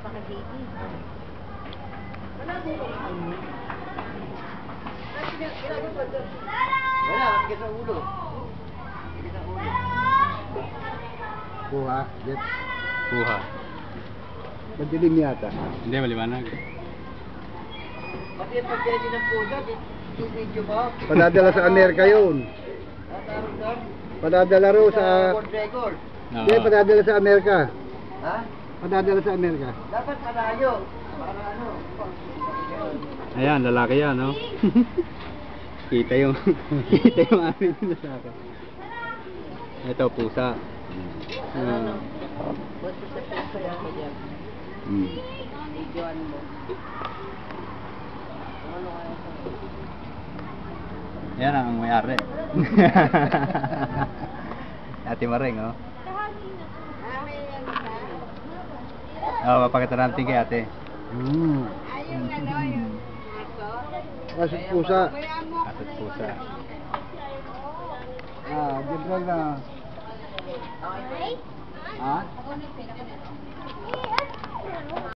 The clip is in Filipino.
Wala, matigil sa ulo. Madilim yata. Hindi, maliwanag. Pati yung pagkaji ng puso, video mo. Padadala sa Amerika yun. Padadala ro sa... World record. Hindi, padadala sa Amerika. Ha? Padadala sa Amerika. Dapat malayo. Para ano. Ayan, lalaki yan, no? kita yung, kita yung amin na sa akin. Ito, pusa. Ano? Ah. Basta sa puso yan ko dyan. Mm. Videoan mo. Ano kaya sa... Yan ang may-ari. Ate Maring, oh. Oh, papakita natin kay ate. Hmm. Asit pusa. Atat pusa. Ah, general na. Okay. Ha?